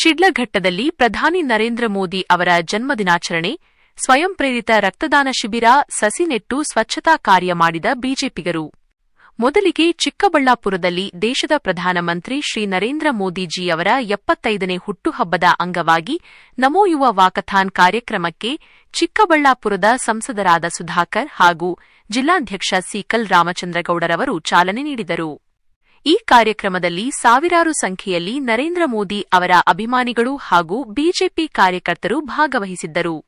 ಶಿಡ್ಲಘಟ್ಟದಲ್ಲಿ ಪ್ರಧಾನಿ ನರೇಂದ್ರ ಮೋದಿ ಅವರ ಜನ್ಮದಿನಾಚರಣೆ, ಸ್ವಯಂ ಪ್ರೇರಿತ ರಕ್ತದಾನ ಶಿಬಿರ, ಸಸಿ ನೆಟ್ಟು ಸ್ವಚ್ಛತಾ ಕಾರ್ಯ ಮಾಡಿದ ಬಿಜೆಪಿಗರು. ಮೊದಲಿಗೆ ಚಿಕ್ಕಬಳ್ಳಾಪುರದಲ್ಲಿ ದೇಶದ ಪ್ರಧಾನಮಂತ್ರಿ ಶ್ರೀ ನರೇಂದ್ರ ಮೋದಿಜಿ ಅವರ ಎಪ್ಪತ್ತೈದನೇ ಹುಟ್ಟುಹಬ್ಬದ ಅಂಗವಾಗಿ ನಮೋ ಯುವ ವಾಕಥಾನ್ ಕಾರ್ಯಕ್ರಮಕ್ಕೆ ಚಿಕ್ಕಬಳ್ಳಾಪುರದ ಸಂಸದರಾದ ಸುಧಾಕರ್ ಹಾಗೂ ಜಿಲ್ಲಾಧ್ಯಕ್ಷ ಸಿಕಲ್ ರಾಮಚಂದ್ರಗೌಡರವರು ಚಾಲನೆ ನೀಡಿದರು. ಈ ಕಾರ್ಯಕ್ರಮದಲ್ಲಿ ಸಾವಿರಾರು ಸಂಖ್ಯೆಯಲ್ಲಿ ನರೇಂದ್ರ ಮೋದಿ ಅವರ ಅಭಿಮಾನಿಗಳು ಹಾಗೂ ಬಿಜೆಪಿ ಕಾರ್ಯಕರ್ತರು ಭಾಗವಹಿಸಿದ್ದರು.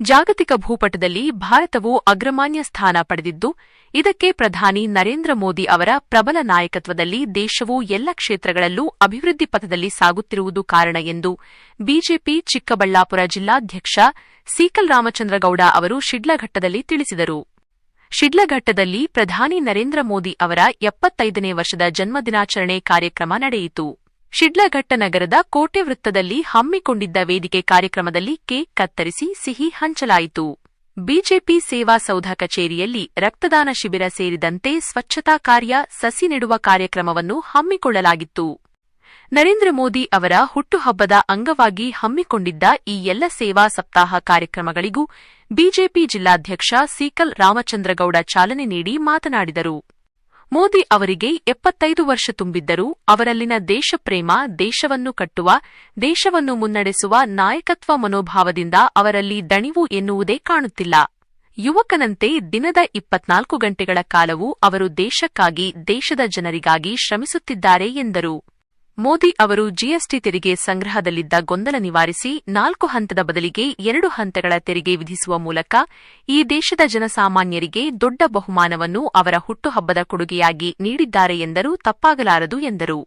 ಜಾಗತಿಕ ಭೂಪಟದಲ್ಲಿ ಭಾರತವು ಅಗ್ರಮಾನ್ಯ ಸ್ಥಾನ ಪಡೆದಿದ್ದು, ಇದಕ್ಕೆ ಪ್ರಧಾನಿ ನರೇಂದ್ರ ಮೋದಿ ಅವರ ಪ್ರಬಲ ನಾಯಕತ್ವದಲ್ಲಿ ದೇಶವು ಎಲ್ಲ ಕ್ಷೇತ್ರಗಳಲ್ಲೂ ಅಭಿವೃದ್ಧಿ ಪಥದಲ್ಲಿ ಸಾಗುತ್ತಿರುವುದು ಕಾರಣ ಎಂದು ಬಿಜೆಪಿ ಚಿಕ್ಕಬಳ್ಳಾಪುರ ಜಿಲ್ಲಾಧ್ಯಕ್ಷ ಸೀಕಲ್ ರಾಮಚಂದ್ರಗೌಡ ಅವರು ಶಿಡ್ಲಘಟ್ಟದಲ್ಲಿ ತಿಳಿಸಿದರು. ಶಿಡ್ಲಘಟ್ಟದಲ್ಲಿ ಪ್ರಧಾನಿ ನರೇಂದ್ರ ಮೋದಿ ಅವರ ಎಪ್ಪತ್ತೈದನೇ ವರ್ಷದ ಜನ್ಮದಿನಾಚರಣೆ ಕಾರ್ಯಕ್ರಮ ನಡೆಯಿತು. ಶಿಡ್ಲಘಟ್ಟ ನಗರದ ಕೋಟೆ ವೃತ್ತದಲ್ಲಿ ಹಮ್ಮಿಕೊಂಡಿದ್ದ ವೇದಿಕೆ ಕಾರ್ಯಕ್ರಮದಲ್ಲಿ ಕೇಕ್ ಕತ್ತರಿಸಿ ಸಿಹಿ ಹಂಚಲಾಯಿತು. ಬಿಜೆಪಿ ಸೇವಾ ಸೌಧ ಕಚೇರಿಯಲ್ಲಿ ರಕ್ತದಾನ ಶಿಬಿರ ಸೇರಿದಂತೆ ಸ್ವಚ್ಛತಾ ಕಾರ್ಯ ಸಸಿ ನೆಡುವ ಕಾರ್ಯಕ್ರಮವನ್ನು ಹಮ್ಮಿಕೊಳ್ಳಲಾಗಿತ್ತು. ನರೇಂದ್ರ ಮೋದಿ ಅವರ ಹುಟ್ಟುಹಬ್ಬದ ಅಂಗವಾಗಿ ಹಮ್ಮಿಕೊಂಡಿದ್ದ ಈ ಎಲ್ಲ ಸೇವಾ ಸಪ್ತಾಹ ಕಾರ್ಯಕ್ರಮಗಳಿಗೂ ಬಿಜೆಪಿ ಜಿಲ್ಲಾಧ್ಯಕ್ಷ ಸೀಕಲ್ ರಾಮಚಂದ್ರಗೌಡ ಚಾಲನೆ ನೀಡಿ ಮಾತನಾಡಿದರು. ಮೋದಿ ಅವರಿಗೆ ಎಪ್ಪತ್ತೈದು ವರ್ಷ ತುಂಬಿದ್ದರೂ ಅವರಲ್ಲಿನ ದೇಶಪ್ರೇಮ, ದೇಶವನ್ನು ಕಟ್ಟುವ, ದೇಶವನ್ನು ಮುನ್ನಡೆಸುವ ನಾಯಕತ್ವ ಮನೋಭಾವದಿಂದ ಅವರಲ್ಲಿ ದಣಿವು ಎನ್ನುವುದೇ ಕಾಣುತ್ತಿಲ್ಲ. ಯುವಕನಂತೆ ದಿನದ ಇಪ್ಪತ್ನಾಲ್ಕು ಗಂಟೆಗಳ ಕಾಲವೂ ಅವರು ದೇಶಕ್ಕಾಗಿ, ದೇಶದ ಜನರಿಗಾಗಿ ಶ್ರಮಿಸುತ್ತಿದ್ದಾರೆ ಎಂದರು. ಮೋದಿ ಅವರು ಜಿಎಸ್ಟಿ ತೆರಿಗೆ ಸಂಗ್ರಹದಲ್ಲಿದ್ದ ಗೊಂದಲ ನಿವಾರಿಸಿ ನಾಲ್ಕು ಹಂತದ ಬದಲಿಗೆ ಎರಡು ಹಂತಗಳ ತೆರಿಗೆ ವಿಧಿಸುವ ಮೂಲಕ ಈ ದೇಶದ ಜನಸಾಮಾನ್ಯರಿಗೆ ದೊಡ್ಡ ಬಹುಮಾನವನ್ನು ಅವರ ಹುಟ್ಟುಹಬ್ಬದ ಕೊಡುಗೆಯಾಗಿ ನೀಡಿದ್ದಾರೆ ಎಂದರೂ, ತಪ್ಪಾಗಲಾರದು ಎಂದರು.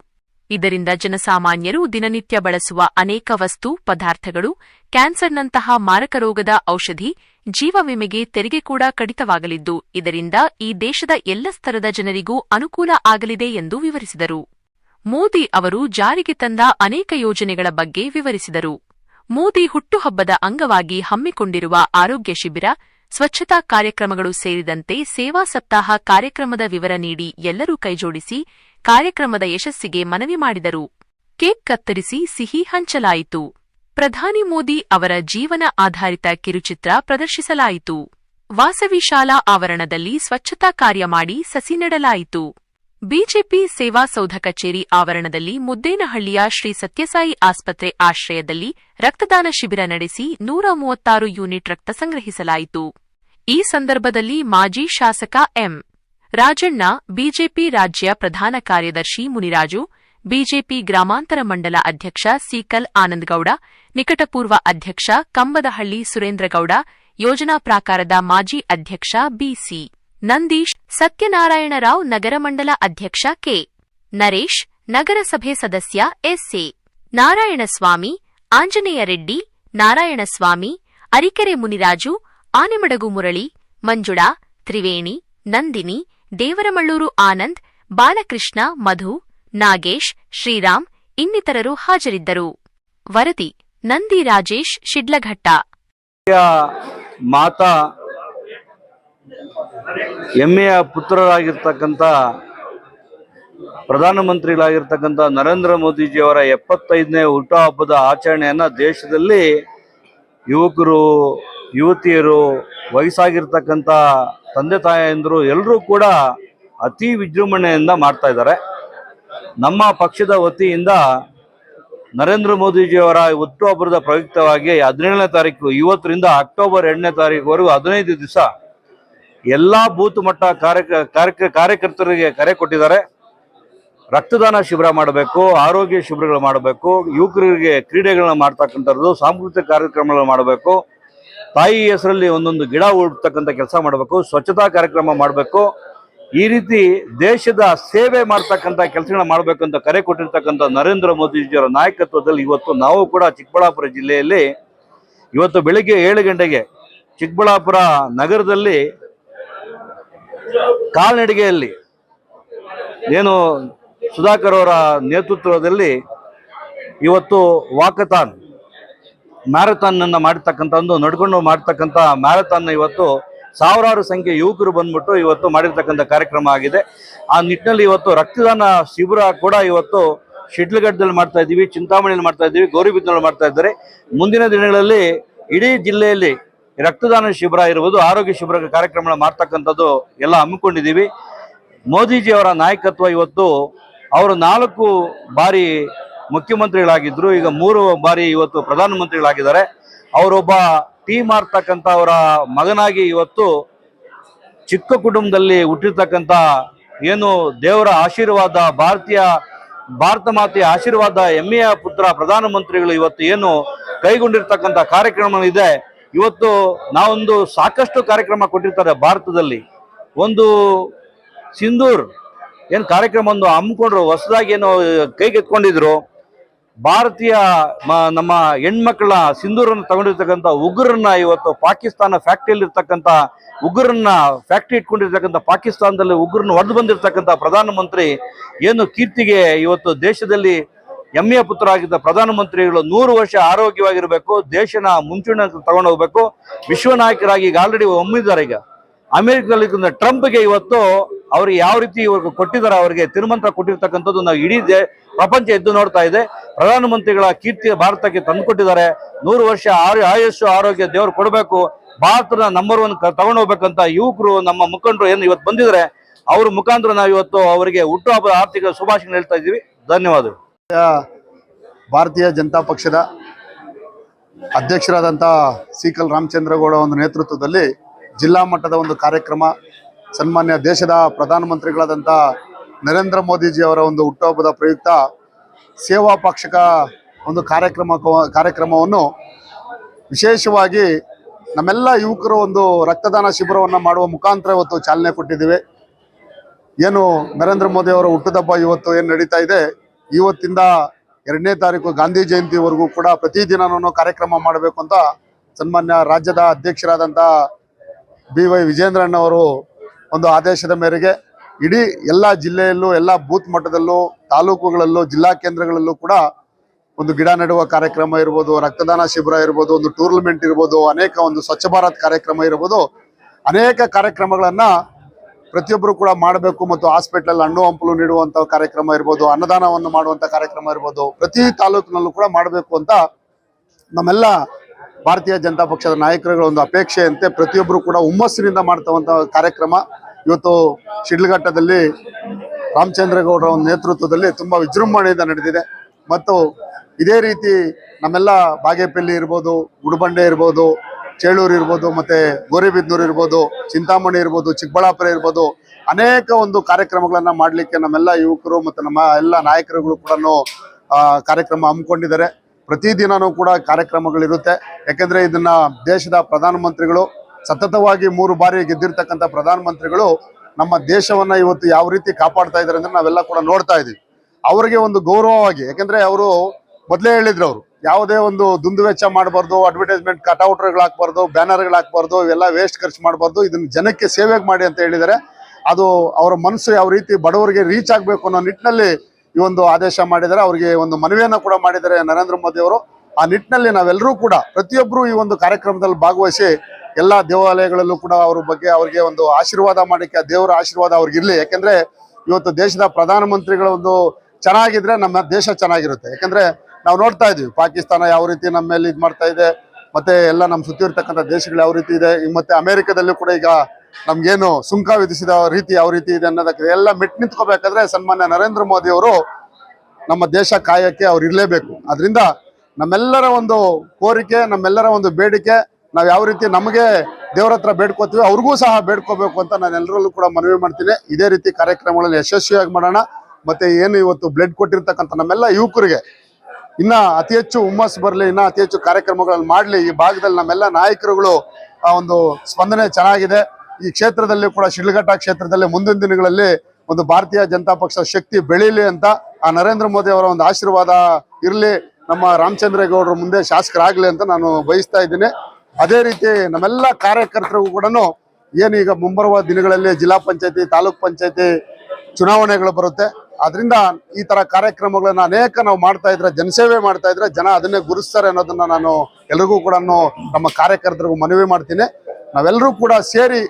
ಇದರಿಂದ ಜನಸಾಮಾನ್ಯರು ದಿನನಿತ್ಯ ಬಳಸುವ ಅನೇಕ ವಸ್ತು, ಪದಾರ್ಥಗಳು, ಕ್ಯಾನ್ಸರ್ನಂತಹ ಮಾರಕ ರೋಗದ ಔಷಧಿ ಜೀವ ವಿಮೆಗೆ ತೆರಿಗೆ ಕೂಡ ಕಡಿತವಾಗಲಿದ್ದು, ಇದರಿಂದ ಈ ದೇಶದ ಎಲ್ಲ ಸ್ತರದ ಜನರಿಗೂ ಅನುಕೂಲ ಆಗಲಿದೆ ಎಂದು ವಿವರಿಸಿದರು. ಮೋದಿ ಅವರು ಜಾರಿಗೆ ತಂದ ಅನೇಕ ಯೋಜನೆಗಳ ಬಗ್ಗೆ ವಿವರಿಸಿದರು. ಮೋದಿ ಹುಟ್ಟುಹಬ್ಬದ ಅಂಗವಾಗಿ ಹಮ್ಮಿಕೊಂಡಿರುವ ಆರೋಗ್ಯ ಶಿಬಿರ, ಸ್ವಚ್ಛತಾ ಕಾರ್ಯಕ್ರಮಗಳು ಸೇರಿದಂತೆ ಸೇವಾ ಸಪ್ತಾಹ ಕಾರ್ಯಕ್ರಮದ ವಿವರ ನೀಡಿ ಎಲ್ಲರೂ ಕೈಜೋಡಿಸಿ ಕಾರ್ಯಕ್ರಮದ ಯಶಸ್ಸಿಗೆ ಮನವಿ ಮಾಡಿದರು. ಕೇಕ್ ಕತ್ತರಿಸಿ ಸಿಹಿ ಹಂಚಲಾಯಿತು. ಪ್ರಧಾನಿ ಮೋದಿ ಅವರ ಜೀವನ ಆಧಾರಿತ ಕಿರುಚಿತ್ರ ಪ್ರದರ್ಶಿಸಲಾಯಿತು. ವಾಸವಿ ಶಾಲಾ ಆವರಣದಲ್ಲಿ ಸ್ವಚ್ಛತಾ ಕಾರ್ಯ ಮಾಡಿ ಸಸಿ ನೆಡಲಾಯಿತು. ಬಿಜೆಪಿ ಸೇವಾ ಸೌಧ ಕಚೇರಿ ಆವರಣದಲ್ಲಿ ಮುದ್ದೇನಹಳ್ಳಿಯ ಶ್ರೀ ಸತ್ಯಸಾಯಿ ಆಸ್ಪತ್ರೆ ಆಶ್ರಯದಲ್ಲಿ ರಕ್ತದಾನ ಶಿಬಿರ ನಡೆಸಿ ನೂರ ಮೂವತ್ತಾರು ಯೂನಿಟ್ ರಕ್ತ ಸಂಗ್ರಹಿಸಲಾಯಿತು. ಈ ಸಂದರ್ಭದಲ್ಲಿ ಮಾಜಿ ಶಾಸಕ ಎಂ. ರಾಜಣ್ಣ, ಬಿಜೆಪಿ ರಾಜ್ಯ ಪ್ರಧಾನ ಕಾರ್ಯದರ್ಶಿ ಮುನಿರಾಜು, ಬಿಜೆಪಿ ಗ್ರಾಮಾಂತರ ಮಂಡಲ ಅಧ್ಯಕ್ಷ ಸೀಕಲ್ ಆನಂದಗೌಡ, ನಿಕಟಪೂರ್ವ ಅಧ್ಯಕ್ಷ ಕಂಬದಹಳ್ಳಿ ಸುರೇಂದ್ರಗೌಡ, ಯೋಜನಾ ಪ್ರಾಕಾರದ ಮಾಜಿ ಅಧ್ಯಕ್ಷ ಬಿಸಿ ನಂದೀಶ್, ಸತ್ಯನಾರಾಯಣರಾವ್ ನಗರ ಮಂಡಲ ಅಧ್ಯಕ್ಷ ಕೆ. ನರೇಶ್, ನಗರಸಭೆ ಸದಸ್ಯ ಎಸ್ಎ ನಾರಾಯಣಸ್ವಾಮಿ, ಆಂಜನೇಯ ರೆಡ್ಡಿ, ನಾರಾಯಣಸ್ವಾಮಿ, ಅರಿಕೆರೆ ಮುನಿರಾಜು, ಆನೆಮಡಗು ಮುರಳಿ, ಮಂಜುಳಾ, ತ್ರಿವೇಣಿ, ನಂದಿನಿ, ದೇವರಮಳ್ಳೂರು ಆನಂದ್, ಬಾಲಕೃಷ್ಣ, ಮಧು, ನಾಗೇಶ್, ಶ್ರೀರಾಮ್ ಇನ್ನಿತರರು ಹಾಜರಿದ್ದರು. ವರದಿ, ನಂದಿ ರಾಜೇಶ್, ಶಿಡ್ಲಘಟ್ಟ. ಮಾತಾ ಹೆಮ್ಮೆಯ ಪುತ್ರರಾಗಿರ್ತಕ್ಕಂಥ ಪ್ರಧಾನಮಂತ್ರಿಗಳಾಗಿರ್ತಕ್ಕಂಥ ನರೇಂದ್ರ ಮೋದಿಜಿಯವರ ಎಪ್ಪತ್ತೈದನೇ ಹುಟ್ಟುಹಬ್ಬದ ಆಚರಣೆಯನ್ನು ದೇಶದಲ್ಲಿ ಯುವಕರು, ಯುವತಿಯರು, ವಯಸ್ಸಾಗಿರ್ತಕ್ಕಂಥ ತಂದೆ ತಾಯಂದರು ಎಲ್ಲರೂ ಕೂಡ ಅತಿ ವಿಜೃಂಭಣೆಯಿಂದ ಮಾಡ್ತಾ ಇದ್ದಾರೆ. ನಮ್ಮ ಪಕ್ಷದ ವತಿಯಿಂದ ನರೇಂದ್ರ ಮೋದಿಜಿಯವರ ಹುಟ್ಟುಹಬ್ಬದ ಪ್ರಯುಕ್ತವಾಗಿ ಹದಿನೇಳನೇ ತಾರೀಕು, ಇವತ್ತರಿಂದ ಅಕ್ಟೋಬರ್ ಎರಡನೇ ತಾರೀಕುವರೆಗೂ ಹದಿನೈದು ದಿವಸ ಎಲ್ಲಾ ಬೂತ್ ಮಟ್ಟ ಕಾರ್ಯ ಕಾರ್ಯ ಕಾರ್ಯಕರ್ತರಿಗೆ ಕರೆ ಕೊಟ್ಟಿದ್ದಾರೆ. ರಕ್ತದಾನ ಶಿಬಿರ ಮಾಡಬೇಕು, ಆರೋಗ್ಯ ಶಿಬಿರಗಳು ಮಾಡಬೇಕು, ಯುವಕರಿಗೆ ಕ್ರೀಡೆಗಳನ್ನ ಮಾಡ್ತಕ್ಕಂಥದ್ದು, ಸಾಂಸ್ಕೃತಿಕ ಕಾರ್ಯಕ್ರಮಗಳು ಮಾಡಬೇಕು, ತಾಯಿ ಹೆಸರಲ್ಲಿ ಒಂದೊಂದು ಗಿಡ ಉಡ್ತಕ್ಕಂಥ ಕೆಲಸ ಮಾಡಬೇಕು, ಸ್ವಚ್ಛತಾ ಕಾರ್ಯಕ್ರಮ ಮಾಡಬೇಕು. ಈ ರೀತಿ ದೇಶದ ಸೇವೆ ಮಾಡ್ತಕ್ಕಂಥ ಕೆಲಸಗಳನ್ನ ಮಾಡಬೇಕಂತ ಕರೆ ಕೊಟ್ಟಿರ್ತಕ್ಕಂಥ ನರೇಂದ್ರ ಮೋದಿಜಿಯವರ ನಾಯಕತ್ವದಲ್ಲಿ ಇವತ್ತು ನಾವು ಕೂಡ ಚಿಕ್ಕಬಳ್ಳಾಪುರ ಜಿಲ್ಲೆಯಲ್ಲಿ ಇವತ್ತು ಬೆಳಿಗ್ಗೆ ಏಳು ಗಂಟೆಗೆ ಚಿಕ್ಕಬಳ್ಳಾಪುರ ನಗರದಲ್ಲಿ ಕಾಲ್ನಡಿಗೆಯಲ್ಲಿ ಏನು ಸುಧಾಕರ್ ಅವರ ನೇತೃತ್ವದಲ್ಲಿ ಇವತ್ತು ವಾಕಥಾನ್ ಮ್ಯಾರಥಾನ್ ಅನ್ನ ಮಾಡ್ತಕ್ಕಂಥ ಒಂದು ನಡ್ಕೊಂಡು ಮಾಡ್ತಕ್ಕಂಥ ಮ್ಯಾರಥಾನ್ ಇವತ್ತು ಸಾವಿರಾರು ಸಂಖ್ಯೆ ಯುವಕರು ಬಂದ್ಬಿಟ್ಟು ಇವತ್ತು ಮಾಡಿರ್ತಕ್ಕಂಥ ಕಾರ್ಯಕ್ರಮ ಆಗಿದೆ. ಆ ನಿಟ್ಟಿನಲ್ಲಿ ಇವತ್ತು ರಕ್ತದಾನ ಶಿಬಿರ ಕೂಡ ಇವತ್ತು ಶಿಡ್ಲಘಟ್ಟದಲ್ಲಿ ಮಾಡ್ತಾ ಇದ್ದೀವಿ, ಚಿಂತಾಮಣಿಯಲ್ಲಿ ಮಾಡ್ತಾ ಇದ್ದೀವಿ ಗೌರಿಬಿದ್ನಲ್ಲಿ ಮಾಡ್ತಾ ಇದ್ದಾರೆ. ಮುಂದಿನ ದಿನಗಳಲ್ಲಿ ಇಡೀ ಜಿಲ್ಲೆಯಲ್ಲಿ ರಕ್ತದಾನ ಶಿಬಿರ ಇರುವುದು ಆರೋಗ್ಯ ಶಿಬಿರ ಕಾರ್ಯಕ್ರಮ ಮಾಡ್ತಕ್ಕಂಥದ್ದು ಎಲ್ಲ ಹಮ್ಮಿಕೊಂಡಿದ್ದೀವಿ. ಮೋದಿಜಿಯವರ ನಾಯಕತ್ವ ಇವತ್ತು ಅವರು ನಾಲ್ಕು ಬಾರಿ ಮುಖ್ಯಮಂತ್ರಿಗಳಾಗಿದ್ದರು ಈಗ ಮೂರು ಬಾರಿ ಇವತ್ತು ಪ್ರಧಾನಮಂತ್ರಿಗಳಾಗಿದ್ದಾರೆ. ಅವರೊಬ್ಬ ಟೀ ಮಾರ್ತಕ್ಕಂಥ ಅವರ ಮಗನಾಗಿ ಇವತ್ತು ಚಿಕ್ಕ ಕುಟುಂಬದಲ್ಲಿ ಹುಟ್ಟಿರ್ತಕ್ಕಂಥ ಏನು ದೇವರ ಆಶೀರ್ವಾದ, ಭಾರತೀಯ, ಭಾರತ ಮಾತೆಯ ಆಶೀರ್ವಾದ, ಹೆಮ್ಮೆಯ ಪುತ್ರ, ಪ್ರಧಾನಮಂತ್ರಿಗಳು ಇವತ್ತು ಏನು ಕೈಗೊಂಡಿರ್ತಕ್ಕಂಥ ಕಾರ್ಯಕ್ರಮ ಇದೆ ಇವತ್ತು ನಾವೊಂದು ಸಾಕಷ್ಟು ಕಾರ್ಯಕ್ರಮ ಕೊಟ್ಟಿರ್ತಾರೆ ಭಾರತದಲ್ಲಿ. ಒಂದು ಸಿಂಧೂರ್ ಏನು ಕಾರ್ಯಕ್ರಮ ಒಂದು ಹಮ್ಮಿಕೊಂಡ್ರು, ಹೊಸದಾಗಿ ಏನು ಕೈಗೆತ್ಕೊಂಡಿದ್ರು ಭಾರತೀಯ ನಮ್ಮ ಹೆಣ್ಮಕ್ಳ ಸಿಂಧೂರನ್ನು ತಗೊಂಡಿರ್ತಕ್ಕಂಥ ಉಗ್ರನ್ನ ಇವತ್ತು ಪಾಕಿಸ್ತಾನ ಫ್ಯಾಕ್ಟ್ರಿಯಲ್ಲಿ ಇರ್ತಕ್ಕಂಥ ಉಗ್ರನ್ನ ಫ್ಯಾಕ್ಟ್ರಿ ಇಟ್ಕೊಂಡಿರ್ತಕ್ಕಂಥ ಪಾಕಿಸ್ತಾನದಲ್ಲಿ ಉಗ್ರನ್ನ ಹೊಡೆದು ಬಂದಿರತಕ್ಕಂಥ ಪ್ರಧಾನಮಂತ್ರಿ ಏನು ಕೀರ್ತಿಗೆ ಇವತ್ತು ದೇಶದಲ್ಲಿ ಹೆಮ್ಮೆಯ ಪುತ್ರ ಆಗಿದ್ದ ಪ್ರಧಾನಮಂತ್ರಿಗಳು ನೂರು ವರ್ಷ ಆರೋಗ್ಯವಾಗಿರಬೇಕು, ದೇಶನ ಮುಂಚೂಣ ತಗೊಂಡು ಹೋಗ್ಬೇಕು. ವಿಶ್ವ ನಾಯಕರಾಗಿ ಈಗ ಆಲ್ರೆಡಿ ಒಮ್ಮಿದ್ದಾರೆ ಈಗ. ಅಮೆರಿಕದಲ್ಲಿ ಟ್ರಂಪ್ಗೆ ಇವತ್ತು ಅವ್ರಿಗೆ ಯಾವ ರೀತಿ ಇವರು ಕೊಟ್ಟಿದ್ದಾರೆ, ಅವರಿಗೆ ತಿರುಮಂತ್ರ ಕೊಟ್ಟಿರ್ತಕ್ಕಂಥದ್ದು ನಾವು ಇಡೀ ಪ್ರಪಂಚ ಎದ್ದು ನೋಡ್ತಾ ಇದೆ. ಪ್ರಧಾನಮಂತ್ರಿಗಳ ಕೀರ್ತಿ ಭಾರತಕ್ಕೆ ತಂದುಕೊಟ್ಟಿದ್ದಾರೆ. ನೂರು ವರ್ಷ ಆಯು ಆಯುಷ್ಯ ಆರೋಗ್ಯ ದೇವರು ಕೊಡಬೇಕು. ಭಾರತದ ನಂಬರ್ ಒನ್ ತಗೊಂಡು ಹೋಗ್ಬೇಕಂತ ಯುವಕರು, ನಮ್ಮ ಮುಖಂಡರು ಏನು ಇವತ್ತು ಬಂದಿದ್ದಾರೆ, ಅವ್ರ ಮುಖಾಂತರ ನಾವು ಇವತ್ತು ಅವರಿಗೆ ಹುಟ್ಟುಹಬ್ಬದ ಆರ್ಥಿಕ ಶುಭಾಶಯ ಹೇಳ್ತಾ ಇದ್ದೀವಿ. ಧನ್ಯವಾದಗಳು. ಭಾರತೀಯ ಜನತಾ ಪಕ್ಷದ ಅಧ್ಯಕ್ಷರಾದಂಥ ಸಿಕಲ್ ರಾಮಚಂದ್ರಗೌಡ ಒಂದು ನೇತೃತ್ವದಲ್ಲಿ ಜಿಲ್ಲಾ ಮಟ್ಟದ ಒಂದು ಕಾರ್ಯಕ್ರಮ, ಸನ್ಮಾನ್ಯ ದೇಶದ ಪ್ರಧಾನಮಂತ್ರಿಗಳಾದಂಥ ನರೇಂದ್ರ ಮೋದಿಜಿ ಅವರ ಒಂದು ಹುಟ್ಟುಹಬ್ಬದ ಪ್ರಯುಕ್ತ ಸೇವಾ ಪಕ್ಷಕ ಒಂದು ಕಾರ್ಯಕ್ರಮ, ಕಾರ್ಯಕ್ರಮವನ್ನು ವಿಶೇಷವಾಗಿ ನಮ್ಮೆಲ್ಲ ಯುವಕರು ಒಂದು ರಕ್ತದಾನ ಶಿಬಿರವನ್ನು ಮಾಡುವ ಮುಖಾಂತರ ಇವತ್ತು ಚಾಲನೆ ಕೊಟ್ಟಿದ್ದೀವಿ. ಏನು ನರೇಂದ್ರ ಮೋದಿ ಅವರ ಹುಟ್ಟುದಬ್ಬ ಇವತ್ತು ಏನು ನಡೀತಾ ಇದೆ ಇವತ್ತಿಂದ ಎರಡನೇ ತಾರೀಕು ಗಾಂಧಿ ಜಯಂತಿವರೆಗೂ ಕೂಡ ಪ್ರತಿದಿನ ಕಾರ್ಯಕ್ರಮ ಮಾಡಬೇಕು ಅಂತ ಸನ್ಮಾನ್ಯ ರಾಜ್ಯದ ಅಧ್ಯಕ್ಷರಾದಂಥ ಬಿ ವೈ ವಿಜೇಂದ್ರಣ್ಣವರು ಒಂದು ಆದೇಶದ ಮೇರೆಗೆ ಇಡೀ ಎಲ್ಲ ಜಿಲ್ಲೆಯಲ್ಲೂ, ಎಲ್ಲ ಬೂತ್ ಮಟ್ಟದಲ್ಲೂ, ತಾಲೂಕುಗಳಲ್ಲೂ, ಜಿಲ್ಲಾ ಕೇಂದ್ರಗಳಲ್ಲೂ ಕೂಡ ಒಂದು ಗಿಡ ನೆಡುವ ಕಾರ್ಯಕ್ರಮ ಇರ್ಬೋದು, ರಕ್ತದಾನ ಶಿಬಿರ ಇರ್ಬೋದು, ಒಂದು ಟೂರ್ನಮೆಂಟ್ ಇರ್ಬೋದು, ಅನೇಕ ಒಂದು ಸ್ವಚ್ಛ ಭಾರತ್ ಕಾರ್ಯಕ್ರಮ ಇರ್ಬೋದು, ಅನೇಕ ಕಾರ್ಯಕ್ರಮಗಳನ್ನ ಪ್ರತಿಯೊಬ್ಬರು ಕೂಡ ಮಾಡಬೇಕು ಮತ್ತು ಹಾಸ್ಪಿಟಲ್ ಹಣ್ಣು ಹಂಪಲು ನೀಡುವಂತಹ ಕಾರ್ಯಕ್ರಮ ಇರ್ಬೋದು, ಅನ್ನದಾನವನ್ನು ಮಾಡುವಂತ ಕಾರ್ಯಕ್ರಮ ಇರ್ಬೋದು, ಪ್ರತಿ ತಾಲೂಕಿನಲ್ಲೂ ಕೂಡ ಮಾಡಬೇಕು ಅಂತ ನಮ್ಮೆಲ್ಲ ಭಾರತೀಯ ಜನತಾ ಪಕ್ಷದ ನಾಯಕರುಗಳ ಒಂದು ಅಪೇಕ್ಷೆಯಂತೆ ಪ್ರತಿಯೊಬ್ಬರು ಕೂಡ ಹುಮ್ಮಸ್ಸಿನಿಂದ ಮಾಡ್ತವಂತ ಕಾರ್ಯಕ್ರಮ. ಇವತ್ತು ಶಿಡ್ಲಘಟ್ಟದಲ್ಲಿ ರಾಮಚಂದ್ರಗೌಡರ ಒಂದು ನೇತೃತ್ವದಲ್ಲಿ ತುಂಬಾ ವಿಜೃಂಭಣೆಯಿಂದ ನಡೆದಿದೆ. ಮತ್ತು ಇದೇ ರೀತಿ ನಮ್ಮೆಲ್ಲ ಬಾಗೇಪಲ್ಲಿ ಇರ್ಬೋದು, ಗುಡುಬಂಡೆ ಇರ್ಬೋದು ಚೇಳೂರು ಇರ್ಬೋದು, ಮತ್ತೆ ಗೋರಿಬಿದ್ನೂರು ಇರ್ಬೋದು, ಚಿಂತಾಮಣಿ ಇರ್ಬೋದು, ಚಿಕ್ಕಬಳ್ಳಾಪುರ ಇರ್ಬೋದು, ಅನೇಕ ಒಂದು ಕಾರ್ಯಕ್ರಮಗಳನ್ನ ಮಾಡಲಿಕ್ಕೆ ನಮ್ಮೆಲ್ಲ ಯುವಕರು ಮತ್ತು ನಮ್ಮ ಎಲ್ಲ ನಾಯಕರುಗಳು ಕೂಡ ಕಾರ್ಯಕ್ರಮ ಹಮ್ಮಿಕೊಂಡಿದ್ದಾರೆ. ಪ್ರತಿದಿನವೂ ಕೂಡ ಕಾರ್ಯಕ್ರಮಗಳಿರುತ್ತೆ. ಯಾಕೆಂದ್ರೆ ಇದನ್ನ ದೇಶದ ಪ್ರಧಾನಮಂತ್ರಿಗಳು, ಸತತವಾಗಿ ಮೂರು ಬಾರಿ ಗೆದ್ದಿರ್ತಕ್ಕಂಥ ಪ್ರಧಾನಮಂತ್ರಿಗಳು ನಮ್ಮ ದೇಶವನ್ನ ಇವತ್ತು ಯಾವ ರೀತಿ ಕಾಪಾಡ್ತಾ ಇದ್ದಾರೆ ಅಂದ್ರೆ ನಾವೆಲ್ಲ ಕೂಡ ನೋಡ್ತಾ ಇದೀವಿ. ಅವರಿಗೆ ಒಂದು ಗೌರವವಾಗಿ, ಯಾಕಂದ್ರೆ ಅವರು ಮೊದಲೇ ಹೇಳಿದ್ರು ಅವರು, ಯಾವುದೇ ಒಂದು ದುಂದು ವೆಚ್ಚ ಮಾಡಬಾರ್ದು ಅಡ್ವರ್ಟೈಸ್ಮೆಂಟ್ ಕಟೌಟ್ಗಳು ಹಾಕ್ಬಾರ್ದು ಬ್ಯಾನರ್ಗಳು ಹಾಕ್ಬಾರ್ದು, ಇವೆಲ್ಲ ವೇಸ್ಟ್ ಖರ್ಚು ಮಾಡಬಾರ್ದು, ಇದನ್ನ ಜನಕ್ಕೆ ಸೇವೆ ಮಾಡಿ ಅಂತ ಹೇಳಿದರೆ ಅದು ಅವರ ಮನಸ್ಸು ಯಾವ ರೀತಿ ಬಡವರಿಗೆ ರೀಚ್ ಆಗಬೇಕು ಅನ್ನೋ ನಿಟ್ಟಿನಲ್ಲಿ ಈ ಒಂದು ಆದೇಶ ಮಾಡಿದ್ದಾರೆ ಅವರಿಗೆ ಒಂದು ಮನವಿಯನ್ನು ಕೂಡ ಮಾಡಿದ್ದಾರೆ ನರೇಂದ್ರ ಮೋದಿ ಅವರು. ಆ ನಿಟ್ಟಿನಲ್ಲಿ ನಾವೆಲ್ಲರೂ ಕೂಡ ಪ್ರತಿಯೊಬ್ಬರು ಈ ಒಂದು ಕಾರ್ಯಕ್ರಮದಲ್ಲಿ ಭಾಗವಹಿಸಿ ಎಲ್ಲ ದೇವಾಲಯಗಳಲ್ಲೂ ಕೂಡ ಅವ್ರ ಬಗ್ಗೆ ಅವ್ರಿಗೆ ಒಂದು ಆಶೀರ್ವಾದ ಮಾಡಲಿಕ್ಕೆ ದೇವರ ಆಶೀರ್ವಾದ ಅವ್ರಿಗಿರಲಿ ಯಾಕಂದ್ರೆ ಇವತ್ತು ದೇಶದ ಪ್ರಧಾನಮಂತ್ರಿಗಳ ಒಂದು ಚೆನ್ನಾಗಿದ್ರೆ ನಮ್ಮ ದೇಶ ಚೆನ್ನಾಗಿರುತ್ತೆ. ಯಾಕಂದ್ರೆ ನಾವು ನೋಡ್ತಾ ಇದೀವಿ ಪಾಕಿಸ್ತಾನ ಯಾವ ರೀತಿ ನಮ್ಮ ಮೇಲೆ ಇದು ಮಾಡ್ತಾ ಇದೆ, ಮತ್ತೆ ಎಲ್ಲ ನಮ್ಮ ಸುತ್ತಿ ಇರ್ತಕ್ಕಂಥ ದೇಶಗಳು ಯಾವ ರೀತಿ ಇದೆ ಮತ್ತೆ ಅಮೆರಿಕದಲ್ಲೂ ಕೂಡ ಈಗ ನಮ್ಗೇನು ಸುಂಕ ವಿಧಿಸಿದ ರೀತಿ ಯಾವ ರೀತಿ ಇದೆ ಅನ್ನೋದಕ್ಕೆ ಎಲ್ಲ ಮೆಟ್ ನಿಂತ್ಕೋಬೇಕಾದ್ರೆ ಸನ್ಮಾನ್ಯ ನರೇಂದ್ರ ಮೋದಿ ಅವರು ನಮ್ಮ ದೇಶ ಕಾಯಕ್ಕೆ ಅವ್ರು ಇರಲೇಬೇಕು. ಅದರಿಂದ ನಮ್ಮೆಲ್ಲರ ಒಂದು ಕೋರಿಕೆ, ನಮ್ಮೆಲ್ಲರ ಒಂದು ಬೇಡಿಕೆ, ನಾವು ಯಾವ ರೀತಿ ನಮಗೆ ದೇವರ ಹತ್ರ ಬೇಡ್ಕೋತೀವಿ ಅವ್ರಿಗೂ ಸಹ ಬೇಡ್ಕೋಬೇಕು ಅಂತ ನಾನು ಎಲ್ಲರಲ್ಲೂ ಕೂಡ ಮನವಿ ಮಾಡ್ತೀನಿ. ಇದೇ ರೀತಿ ಕಾರ್ಯಕ್ರಮಗಳಲ್ಲಿ ಯಶಸ್ವಿಯಾಗಿ ಮಾಡೋಣ. ಮತ್ತೆ ಏನು ಇವತ್ತು ಬ್ಲಡ್ ಕೊಟ್ಟಿರ್ತಕ್ಕಂಥ ನಮ್ಮೆಲ್ಲ ಯುವಕರಿಗೆ ಇನ್ನ ಅತಿ ಹೆಚ್ಚು ಹುಮ್ಮಸ್ ಬರಲಿ, ಇನ್ನ ಅತಿ ಹೆಚ್ಚು ಕಾರ್ಯಕ್ರಮಗಳನ್ನು ಮಾಡಲಿ. ಈ ಭಾಗದಲ್ಲಿ ನಮ್ಮೆಲ್ಲ ನಾಯಕರುಗಳು ಆ ಒಂದು ಸ್ಪಂದನೆ ಚೆನ್ನಾಗಿದೆ. ಈ ಕ್ಷೇತ್ರದಲ್ಲಿ ಕೂಡ ಶಿಡ್ಲಘಟ್ಟ ಕ್ಷೇತ್ರದಲ್ಲಿ ಮುಂದಿನ ದಿನಗಳಲ್ಲಿ ಒಂದು ಭಾರತೀಯ ಜನತಾ ಪಕ್ಷ ಶಕ್ತಿ ಬೆಳೀಲಿ ಅಂತ ಆ ನರೇಂದ್ರ ಮೋದಿ ಅವರ ಒಂದು ಆಶೀರ್ವಾದ ಇರಲಿ. ನಮ್ಮ ರಾಮಚಂದ್ರೇಗೌಡರ ಮುಂದೆ ಶಾಸಕರಾಗಲಿ ಅಂತ ನಾನು ಬಯಸ್ತಾ ಇದ್ದೀನಿ. ಅದೇ ರೀತಿ ನಮ್ಮೆಲ್ಲ ಕಾರ್ಯಕರ್ತರಿಗೂ ಕೂಡ ಏನೀಗ ಮುಂಬರುವ ದಿನಗಳಲ್ಲಿ ಜಿಲ್ಲಾ ಪಂಚಾಯತಿ, ತಾಲೂಕ್ ಪಂಚಾಯತಿ ಚುನಾವಣೆಗಳು ಬರುತ್ತೆ. ಅದರಿಂದ ಈ ತರ ಕಾರ್ಯಕ್ರಮಗಳನ್ನ ಅನೇಕ ನಾವು ಮಾಡ್ತಾ ಇದ್ರೆ, ಜನಸೇವೆ ಮಾಡ್ತಾ ಇದ್ರೆ ಜನ ಅದನ್ನೇ ಗುರುಸ್ತಾರೆ ಅನ್ನೋದನ್ನ ನಾನು ಎಲ್ರಿಗೂ ಕೂಡ ನಮ್ಮ ಕಾರ್ಯಕರ್ತರಿಗೂ ಮನವಿ ಮಾಡ್ತೀನಿ. ನಾವೆಲ್ಲರೂ ಕೂಡ ಸೇರಿ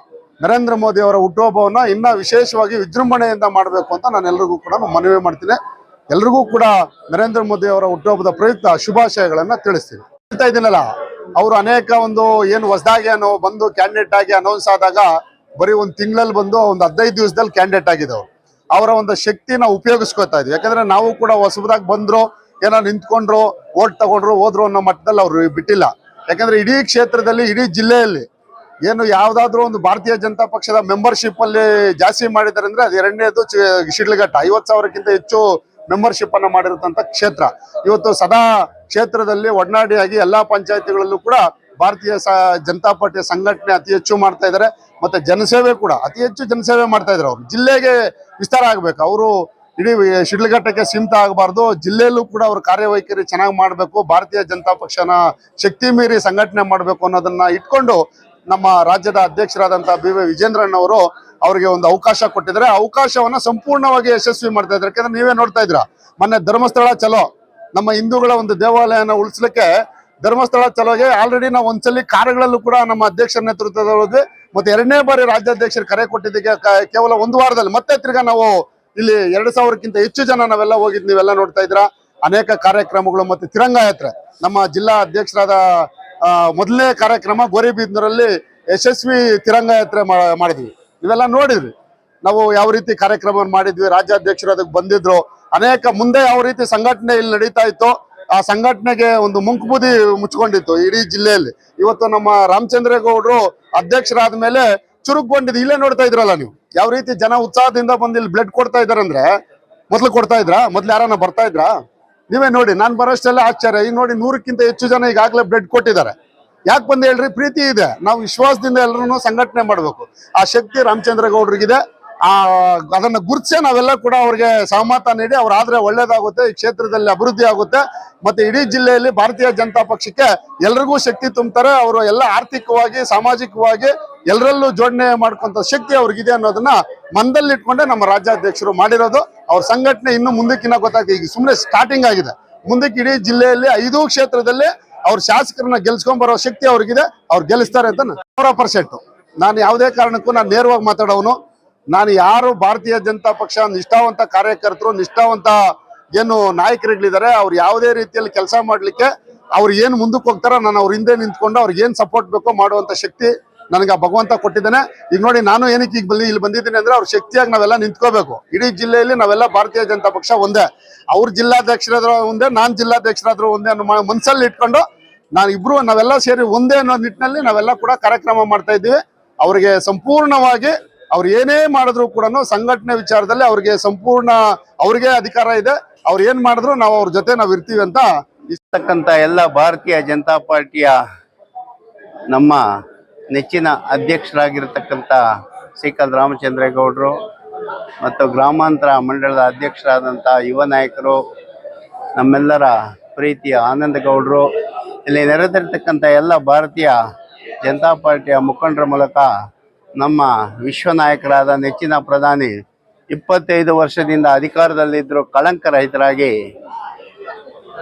ನರೇಂದ್ರ ಮೋದಿ ಅವರ ಹುಟ್ಟುಹಬ್ಬವನ್ನ ಇನ್ನ ವಿಶೇಷವಾಗಿ ವಿಜೃಂಭಣೆಯಿಂದ ಮಾಡಬೇಕು ಅಂತ ನಾನು ಎಲ್ರಿಗೂ ಕೂಡ ಮನವಿ ಮಾಡ್ತೀನಿ. ಎಲ್ರಿಗೂ ಕೂಡ ನರೇಂದ್ರ ಮೋದಿ ಅವರ ಹುಟ್ಟುಹಬ್ಬದ ಪ್ರಯುಕ್ತ ಶುಭಾಶಯಗಳನ್ನ ತಿಳಿಸ್ತೀನಿ. ಹೇಳ್ತಾ ಇದ್ದೀನಲ್ಲ, ಅವರು ಅನೇಕ ಒಂದು ಏನು ಹೊಸದಾಗಿ ಅನ್ನೋ ಬಂದು ಕ್ಯಾಂಡಿಡೇಟ್ ಆಗಿ ಅನೌನ್ಸ್ ಆದಾಗ ಬರೀ ಒಂದು ತಿಂಗಳಲ್ಲಿ ಬಂದು ಒಂದು ಹದಿನೈದು ದಿವಸದಲ್ಲಿ ಕ್ಯಾಂಡಿಡೇಟ್ ಆಗಿದ್ದವ್ರು. ಅವರ ಒಂದು ಶಕ್ತಿನ ಉಪಯೋಗಿಸ್ಕೊತಾ ಇದ್ವಿ. ಯಾಕಂದ್ರೆ ನಾವು ಕೂಡ ಹೊಸಬದಾಗಿ ಬಂದ್ರು, ಏನೋ ನಿಂತ್ಕೊಂಡ್ರು ಓಟ್ ತಗೊಂಡ್ರು, ಹೋದ್ರು ಅನ್ನೋ ಮಟ್ಟದಲ್ಲಿ ಅವ್ರು ಬಿಟ್ಟಿಲ್ಲ. ಯಾಕಂದ್ರೆ ಇಡೀ ಕ್ಷೇತ್ರದಲ್ಲಿ, ಇಡೀ ಜಿಲ್ಲೆಯಲ್ಲಿ ಏನು ಯಾವ್ದಾದ್ರು ಒಂದು ಭಾರತೀಯ ಜನತಾ ಪಕ್ಷದ ಮೆಂಬರ್ಶಿಪ್ ಅಲ್ಲಿ ಜಾಸ್ತಿ ಮಾಡಿದ್ದಾರೆ ಅಂದ್ರೆ ಅದು ಎರಡನೇದು ಶಿಡ್ಲಘಟ್ಟ. ಐವತ್ ಸಾವಿರಕ್ಕಿಂತ ಹೆಚ್ಚು ಮೆಂಬರ್ಶಿಪ್ ಅನ್ನ ಮಾಡಿರುತ್ತಂತ ಕ್ಷೇತ್ರ. ಇವತ್ತು ಸದಾ ಕ್ಷೇತ್ರದಲ್ಲಿ ಒಡನಾಡಿಯಾಗಿ ಎಲ್ಲಾ ಪಂಚಾಯತಿಗಳಲ್ಲೂ ಕೂಡ ಭಾರತೀಯ ಜನತಾ ಪಾರ್ಟಿಯ ಸಂಘಟನೆ ಅತಿ ಹೆಚ್ಚು ಮಾಡ್ತಾ ಇದ್ದಾರೆ ಮತ್ತೆ ಜನಸೇವೆ ಕೂಡ ಅತಿ ಹೆಚ್ಚು ಜನಸೇವೆ ಮಾಡ್ತಾ ಇದ್ದಾರೆ ಅವರು. ಜಿಲ್ಲೆಗೆ ವಿಸ್ತಾರ ಆಗ್ಬೇಕು. ಅವರು ಇಡೀ ಶಿಡ್ಲಘಟ್ಟಕ್ಕೆ ಸೀಮಿತ ಆಗಬಾರ್ದು. ಜಿಲ್ಲೆಯಲ್ಲೂ ಕೂಡ ಅವ್ರ ಕಾರ್ಯವೈಖರಿ ಚೆನ್ನಾಗಿ ಮಾಡಬೇಕು. ಭಾರತೀಯ ಜನತಾ ಪಕ್ಷನ ಶಕ್ತಿ ಮೀರಿ ಸಂಘಟನೆ ಮಾಡಬೇಕು ಅನ್ನೋದನ್ನ ಇಟ್ಕೊಂಡು ನಮ್ಮ ರಾಜ್ಯದ ಅಧ್ಯಕ್ಷರಾದಂತಹ ಬಿ ವೈ ವಿಜೇಂದ್ರಣ್ಣವರು ಅವರಿಗೆ ಒಂದು ಅವಕಾಶ ಕೊಟ್ಟಿದ್ದಾರೆ. ಅವಕಾಶವನ್ನ ಸಂಪೂರ್ಣವಾಗಿ ಯಶಸ್ವಿ ಮಾಡ್ತಾ ಇದ್ದಾರೆ. ಯಾಕಂದ್ರೆ ನೀವೇ ನೋಡ್ತಾ ಇದ್ರ ಮೊನ್ನೆ ಧರ್ಮಸ್ಥಳ ಚಲೋ, ನಮ್ಮ ಹಿಂದೂಗಳ ಒಂದು ದೇವಾಲಯನ ಉಳಿಸ್ಲಿಕ್ಕೆ ಧರ್ಮಸ್ಥಳ ಚಲೋಗೆ ಆಲ್ರೆಡಿ ನಾವು ಒಂದ್ಸಲಿ ಕಾರ್ಯಗಳಲ್ಲೂ ಕೂಡ ನಮ್ಮ ಅಧ್ಯಕ್ಷರ ನೇತೃತ್ವದಲ್ಲಿ ಮತ್ತೆ ಎರಡನೇ ಬಾರಿ ರಾಜ್ಯಾಧ್ಯಕ್ಷರು ಕರೆ ಕೊಟ್ಟಿದ್ದಕ್ಕೆ ಕೇವಲ ಒಂದು ವಾರದಲ್ಲಿ. ಮತ್ತೆ ತಿರ್ಗಾ ನಾವು ಇಲ್ಲಿ ಎರಡು ಸಾವಿರಕ್ಕಿಂತ ಹೆಚ್ಚು ಜನ ನಾವೆಲ್ಲ ಹೋಗಿದ್ ನೀವೆಲ್ಲ ನೋಡ್ತಾ ಇದ್ರ ಅನೇಕ ಕಾರ್ಯಕ್ರಮಗಳು ಮತ್ತೆ ತಿರಂಗ ಯಾತ್ರೆ. ನಮ್ಮ ಜಿಲ್ಲಾ ಅಧ್ಯಕ್ಷರಾದ ಮೊದಲನೇ ಕಾರ್ಯಕ್ರಮ ಗೋರಿಬೀದ್ನೂರಲ್ಲಿ ಯಶಸ್ವಿ ತಿರಂಗ ಯಾತ್ರೆ ಮಾಡಿದ್ವಿ. ನೀವೆಲ್ಲ ನೋಡಿದ್ರಿ ನಾವು ಯಾವ ರೀತಿ ಕಾರ್ಯಕ್ರಮ ಮಾಡಿದ್ವಿ, ರಾಜ್ಯಾಧ್ಯಕ್ಷರು ಅದಕ್ಕೆ ಬಂದಿದ್ರು. ಅನೇಕ ಮುಂದೆ ಯಾವ ರೀತಿ ಸಂಘಟನೆ ಇಲ್ಲಿ ನಡೀತಾ ಇತ್ತು ಆ ಸಂಘಟನೆಗೆ ಒಂದು ಮುಂಕುಬುದಿ ಮುಚ್ಕೊಂಡಿತ್ತು ಇಡೀ ಜಿಲ್ಲೆಯಲ್ಲಿ. ಇವತ್ತು ನಮ್ಮ ರಾಮಚಂದ್ರೇಗೌಡರು ಅಧ್ಯಕ್ಷರಾದ ಮೇಲೆ ಚುರುಕುಗೊಂಡಿದ್ದು. ಇಲ್ಲೇ ನೋಡ್ತಾ ಇದ್ರಲ್ಲ ನೀವು. ಯಾವ ರೀತಿ ಜನ ಉತ್ಸಾಹದಿಂದ ಬಂದು ಇಲ್ಲಿ ಬ್ಲಡ್ ಕೊಡ್ತಾ ಇದಾರಂದ್ರೆ ಮೊದ್ಲು ಕೊಡ್ತಾ ಇದ್ರ? ಮೊದ್ಲು ಯಾರನ್ನ ಬರ್ತಾ ಇದ್ರ? ನೀವೇ ನೋಡಿ, ನಾನ್ ಬರೋಷ್ಟೆಲ್ಲ ಆಶ್ಚರ್ಯ. ಈಗ ನೋಡಿ ನೂರಕ್ಕಿಂತ ಹೆಚ್ಚು ಜನ ಈಗಾಗಲೇ ಬ್ಲಡ್ ಕೊಟ್ಟಿದ್ದಾರೆ. ಯಾಕೆ ಬಂದು ಹೇಳ್ರಿ? ಪ್ರೀತಿ ಇದೆ. ನಾವು ವಿಶ್ವಾಸದಿಂದ ಎಲ್ಲರೂ ಸಂಘಟನೆ ಮಾಡಬೇಕು. ಆ ಶಕ್ತಿ ರಾಮಚಂದ್ರ ಗೌಡ್ರಿಗಿದೆ ಆ, ಅದನ್ನ ಗುರುತಿಸಿ ನಾವೆಲ್ಲ ಕೂಡ ಅವ್ರಿಗೆ ಸಹಮತ ನೀಡಿ ಅವ್ರಾದ್ರೆ ಒಳ್ಳೇದಾಗುತ್ತೆ, ಈ ಕ್ಷೇತ್ರದಲ್ಲಿ ಅಭಿವೃದ್ಧಿ ಆಗುತ್ತೆ. ಮತ್ತೆ ಇಡೀ ಜಿಲ್ಲೆಯಲ್ಲಿ ಭಾರತೀಯ ಜನತಾ ಪಕ್ಷಕ್ಕೆ ಎಲ್ರಿಗೂ ಶಕ್ತಿ ತುಂಬ್ತಾರೆ. ಅವರು ಎಲ್ಲ ಆರ್ಥಿಕವಾಗಿ, ಸಾಮಾಜಿಕವಾಗಿ ಎಲ್ಲರಲ್ಲೂ ಜೋಡಣೆ ಮಾಡ್ಕೊಂತ ಶಕ್ತಿ ಅವ್ರಿಗಿದೆ ಅನ್ನೋದನ್ನ ಮನದಲ್ಲಿ ಇಟ್ಕೊಂಡೆ ನಮ್ಮ ರಾಜ್ಯಾಧ್ಯಕ್ಷರು ಮಾಡಿರೋದು. ಅವ್ರ ಸಂಘಟನೆ ಇನ್ನು ಮುಂದಕ್ಕಿನ್ನ ಗೊತ್ತಾಗ್ತದೆ ಈಗ ಸುಮ್ಮನೆ ಸ್ಟಾರ್ಟಿಂಗ್ ಆಗಿದೆ. ಮುಂದಕ್ಕೆ ಇಡೀ ಜಿಲ್ಲೆಯಲ್ಲಿ ಐದು ಕ್ಷೇತ್ರದಲ್ಲಿ ಅವ್ರ ಶಾಸಕರನ್ನ ಗೆಲ್ಸ್ಕೊಂಡ್ ಬರೋ ಶಕ್ತಿ ಅವ್ರಿಗಿದೆ. ಅವ್ರು ಗೆಲ್ಲಿಸ್ತಾರೆ ಅಂತ ನೂರ ಪರ್ಸೆಂಟ್. ನಾನು ಯಾವುದೇ ಕಾರಣಕ್ಕೂ ನಾನು ನೇರವಾಗಿ ಮಾತಾಡೋನು ನಾನು ಯಾರು ಭಾರತೀಯ ಜನತಾ ಪಕ್ಷ ನಿಷ್ಠಾವಂತ ಕಾರ್ಯಕರ್ತರು, ನಿಷ್ಠಾವಂತ ಏನು ನಾಯಕರುಗಳಿದ್ದಾರೆ, ಅವ್ರು ಯಾವುದೇ ರೀತಿಯಲ್ಲಿ ಕೆಲಸ ಮಾಡಲಿಕ್ಕೆ ಅವ್ರು ಏನು ಮುಂದಕ್ಕೆ ಹೋಗ್ತಾರೋ ನಾನು ಅವ್ರ ಹಿಂದೆ ನಿಂತ್ಕೊಂಡು ಅವ್ರಿಗೆ ಏನು ಸಪೋರ್ಟ್ ಬೇಕೋ ಮಾಡುವಂತ ಶಕ್ತಿ ನನಗೆ ಆ ಭಗವಂತ ಕೊಟ್ಟಿದ್ದಾನೆ. ಈಗ ನೋಡಿ ನಾನು ಏನಕ್ಕೆ ಈಗ ಬಂದು ಇಲ್ಲಿ ಬಂದಿದ್ದೀನಿ ಅಂದ್ರೆ ಅವ್ರ ಶಕ್ತಿಯಾಗಿ ನಾವೆಲ್ಲ ನಿಂತ್ಕೋಬೇಕು. ಇಡೀ ಜಿಲ್ಲೆಯಲ್ಲಿ ನಾವೆಲ್ಲ ಭಾರತೀಯ ಜನತಾ ಪಕ್ಷ ಒಂದೇ. ಅವ್ರ ಜಿಲ್ಲಾಧ್ಯಕ್ಷರಾದ್ರು ಒಂದೇ, ನಾನು ಜಿಲ್ಲಾಧ್ಯಕ್ಷರಾದ್ರು ಒಂದೇ ಅನ್ನೋ ಮನಸ್ಸಲ್ಲಿ ಇಟ್ಕೊಂಡು ನಾನು ಇಬ್ರು ನಾವೆಲ್ಲ ಸೇರಿ ಒಂದೇ ಅನ್ನೋ ನಿಟ್ಟಿನಲ್ಲಿ ನಾವೆಲ್ಲ ಕೂಡ ಕಾರ್ಯಕ್ರಮ ಮಾಡ್ತಾ ಇದ್ದೀವಿ. ಅವರಿಗೆ ಸಂಪೂರ್ಣವಾಗಿ ಅವ್ರು ಏನೇ ಮಾಡಿದ್ರು ಕೂಡ ಸಂಘಟನೆ ವಿಚಾರದಲ್ಲಿ ಅವ್ರಿಗೆ ಸಂಪೂರ್ಣ ಅವ್ರಿಗೆ ಅಧಿಕಾರ ಇದೆ. ಅವ್ರು ಏನ್ ಮಾಡಿದ್ರು ನಾವು ಅವ್ರ ಜೊತೆ ನಾವು ಇರ್ತೀವಿ ಅಂತ ಇರ್ತಕ್ಕಂಥ ಎಲ್ಲ ಭಾರತೀಯ ಜನತಾ ಪಾರ್ಟಿಯ ನಮ್ಮ ನೆಚ್ಚಿನ ಅಧ್ಯಕ್ಷರಾಗಿರ್ತಕ್ಕಂಥ ರಾಮಚಂದ್ರ ರಾಮಚಂದ್ರೇಗೌಡರು ಮತ್ತು ಗ್ರಾಮಾಂತರ ಮಂಡಳದ ಅಧ್ಯಕ್ಷರಾದಂಥ ಯುವ ನಾಯಕರು, ನಮ್ಮೆಲ್ಲರ ಪ್ರೀತಿಯ ಆನಂದ ಗೌಡರು, ಇಲ್ಲಿ ನೆರೆದಿರ್ತಕ್ಕಂಥ ಎಲ್ಲ ಭಾರತೀಯ ಜನತಾ ಪಾರ್ಟಿಯ ಮುಖಂಡರ ಮೂಲಕ ನಮ್ಮ ವಿಶ್ವ ನಾಯಕರಾದ ನೆಚ್ಚಿನ ಪ್ರಧಾನಿ ಇಪ್ಪತ್ತೈದು ವರ್ಷದಿಂದ ಅಧಿಕಾರದಲ್ಲಿದ್ದರೂ ಕಳಂಕರಹಿತರಾಗಿ